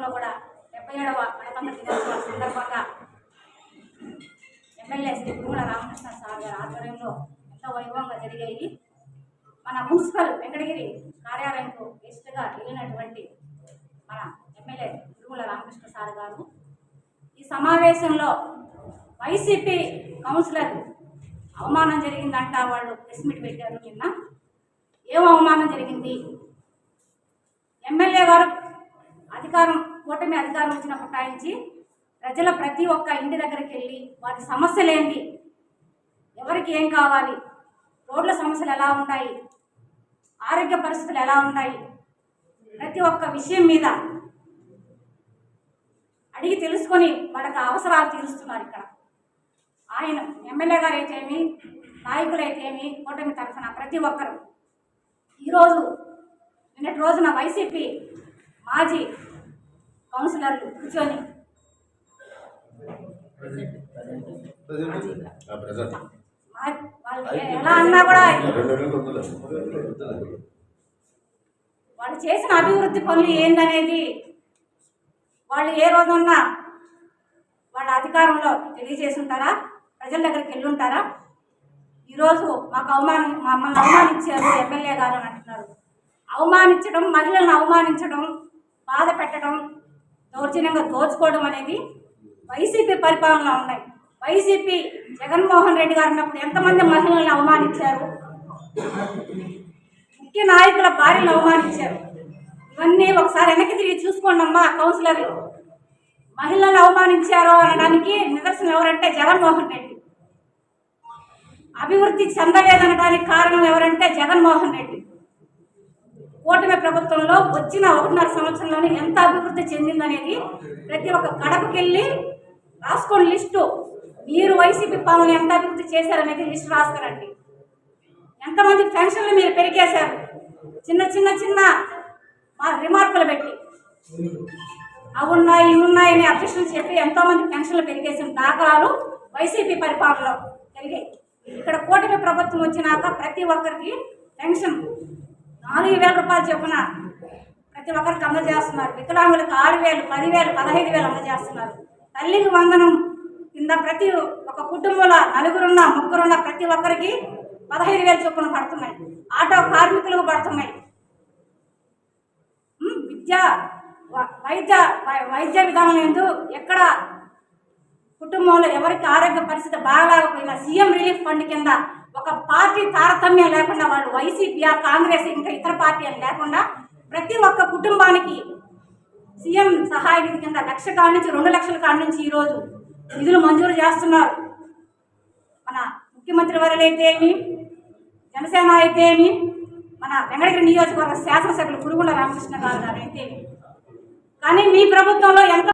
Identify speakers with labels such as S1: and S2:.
S1: స్వాతంత్ర దినోత్సవం సందర్భంగా ఎమ్మెల్యే శ్రీ భూముల రామకృష్ణ సార్ గారి ఆధ్వర్యంలో ఎంతో వైభవంగా జరిగాయి. మన మున్సిపల్ వెంకటగిరి కార్యాలయంకు గెస్ట్గా వెళ్ళినటువంటి మన ఎమ్మెల్యే పురుగుల రామకృష్ణ సార్ గారు. ఈ సమావేశంలో వైసీపీ కౌన్సిలర్ అవమానం జరిగిందంట వాళ్ళు ప్రెస్ మీట్ పెట్టారు నిన్న. ఏం అవమానం జరిగింది? ఎమ్మెల్యే గారు అధికారం కూటమి అధికారం వచ్చినప్పటి నుంచి ప్రజల ప్రతి ఒక్క ఇంటి దగ్గరికి వెళ్ళి వారి సమస్యలు ఏంటి? ఎవరికి ఏం కావాలి? రోడ్ల సమస్యలు ఎలా ఉన్నాయి ఆరోగ్య పరిస్థితులు ఎలా ఉన్నాయి ప్రతి ఒక్క విషయం మీద అడిగి తెలుసుకొని వాళ్ళకి అవసరాలు తీరుస్తున్నారు ఇక్కడ. ఆయన ఎమ్మెల్యే గారు అయితేమి నాయకులు అయితేమి కూటమి తరఫున ప్రతి ఒక్కరు. ఈరోజు నిన్నటి రోజున వైసీపీ మాజీ కౌన్సిలర్లు కూర్చొని. ఎలా అన్నా కూడా వాళ్ళు చేసిన అభివృద్ధి పనులు ఏందనేది వాళ్ళు ఏ రోజున్నా వాళ్ళ అధికారంలో తెలియజేసి ఉంటారా ప్రజల దగ్గరికి వెళ్ళి ఉంటారా ఈరోజు మాకు అవమానం మమ్మల్ని అవమానించారు ఎమ్మెల్యే గారు అని అంటున్నారు. అవమానించడం మహిళలను అవమానించడం బాధ పెట్టడం దౌర్జన్యంగా దోచుకోవడం అనేది వైసీపీ పరిపాలనలో ఉన్నాయి. వైసీపీ జగన్మోహన్ రెడ్డి గారు ఉన్నప్పుడు ఎంతమంది మహిళలను అవమానించారు? ముఖ్య నాయకుల భార్యను అవమానించారు. ఇవన్నీ ఒకసారి వెనక్కి తిరిగి చూసుకోండి అమ్మా కౌన్సిలర్ మహిళలను అవమానించారు అనడానికి నిదర్శనం ఎవరంటే జగన్మోహన్ రెడ్డి. అభివృద్ధి చెందలేదనడానికి కారణం ఎవరంటే జగన్మోహన్ రెడ్డి. కూటమి ప్రభుత్వంలో వచ్చిన ఒకటిన్నర సంవత్సరంలోనే ఎంత అభివృద్ధి చెందిందనేది ప్రతి ఒక్క గడపకెళ్ళి రాసుకొని లిస్టు మీరు వైసీపీ పాలన ఎంత అభివృద్ధి చేశారనేది లిస్టు రాస్తారండి. ఎంతమంది పెన్షన్లు మీరు పెరిగేశారు? చిన్న చిన్న చిన్న మా రిమార్కులు పెట్టి. అవి ఉన్నాయి ఇవి చెప్పి ఎంతోమంది పెన్షన్లు పెరిగేసిన దాఖలాలు వైసీపీ పరిపాలనలో పెరిగాయి. ఇక్కడ కూటమి ప్రభుత్వం వచ్చినాక ప్రతి ఒక్కరికి పెన్షన్ నాలుగు వేల రూపాయలు చొప్పున ప్రతి ఒక్కరికి అందజేస్తున్నారు వికలాంగులకు ఆరు వేలు పదివేలు పదహైదు వేలు అందజేస్తున్నారు. తల్లికి వందనం కింద ప్రతి ఒక కుటుంబంలో నలుగురున్న ముగ్గురున్న ప్రతి ఒక్కరికి పదహైదు వేలు చొప్పున పడుతున్నాయి. ఆటో కార్మికులకు పడుతున్నాయి. విద్య వైద్య వై- వైద్య విధానం ఎందు ఎక్కడ కుటుంబంలో ఎవరికి ఆరోగ్య పరిస్థితి బాగాలేకపోయినా సీఎం రిలీఫ్ ఫండ్ కింద ఒక పార్టీ తారతమ్యం లేకుండా వాళ్ళు వైసీపీ కాంగ్రెస్ ఇంకా ఇతర పార్టీ అని లేకుండా ప్రతి ఒక్క కుటుంబానికి సీఎం సహాయ నిధి కింద లక్ష కాడి నుంచి రెండు లక్షల కాడి నుంచి ఈరోజు నిధులు మంజూరు చేస్తున్నారు. మన ముఖ్యమంత్రి వర్యులు అయితే ఏమి? జనసేన అయితే ఏమి? మన వెంకటగిరి నియోజకవర్గ శాసనసభ్యులు పురుగుల రామకృష్ణ గారు గారు అయితే కానీ మీ ప్రభుత్వంలో ఎంత